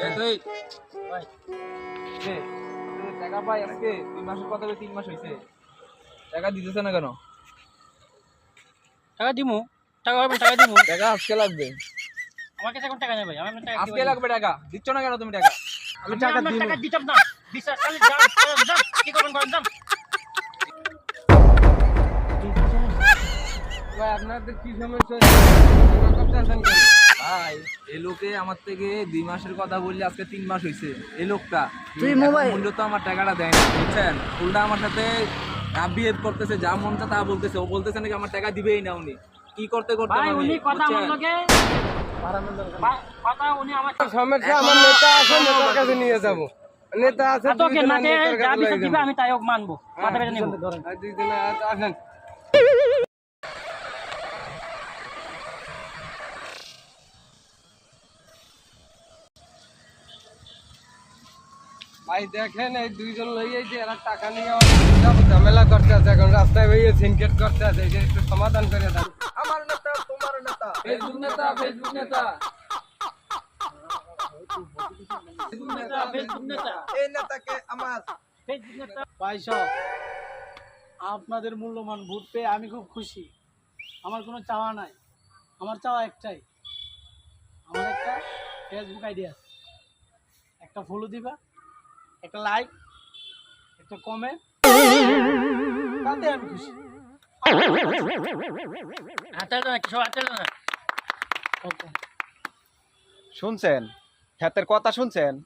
তোদের টাকা পাই আজকে দুই মাসের কথা বলে তিন মাস হয়েছে টাকা দিতেছে না কেন? টাকা দিমু। টাকা হবে টাকা দিমু। টাকা আজকে লাগবে। আমার কাছে এখন টাকা নেই ভাই আমার টাকা আজকে লাগবে টাকা। দিচ্ছ না কেন তুমি টাকা? আমি টাকা দিব। টাকা দিতাম না। বিশ্বাস খালি যান যান, যান কি করবেন করেন যান ভাই আপনাদের কি সমস্যা ভাই এই লোকে আমার থেকে দুই মাসের কথা বললে আজকে তিন মাস হয়েছে এই লোকটা তুই মোবাইল- মূল্য তো আমার টাকাটা দেয় না বুঝছেন? উল্টা আমার সাথে বিহেভ করতেছে যা মনটা তা বলতেছে। ও বলতেছে নাকি আমার টাকা দিবেই না উনি। কি করতে করতে ভাই মানে, উনি কথা আমার বুঝছেন? কথা উনি আমার সমস্যা আমার নেতা আছে নেতার কাছে নিয়ে যাব। নেতা আছে এত কে দুইজনের যা কাছে বিচার লয়ে দিবে আমি তাই হোক মানবো। মাথা পেতে নেব। আর দুইজনে আসেন। ভাই দেখেন এই দুইজন লইয়ে যে এরা টাকা নিয়ে ঝামেলা করতে আছে এখন রাস্তায় বেরিয়ে সিনকেট করতে আছে এই যে একটু সমাধান করে দেন। আমার নেতা তোমার নেতা। ফেসবুক নেতা ফেসবুক নেতা। ফেসবুক নেতা ফেসবুক এই নেতাকে আমার। ফেসবুক নেতা। পয়সা আপনাদের মূল্যবান ভোট পেয়ে আমি খুব খুশি। আমার কোনো চাওয়া নাই। আমার চাওয়া একটাই। আমার একটা ফেসবুক আইডি আছে। একটা ফলো দিবা। একটা লাইক একটা কমেন্ট তাতে আমি খুশি। শুনছেন? খ্যাতের কথা শুনছেন?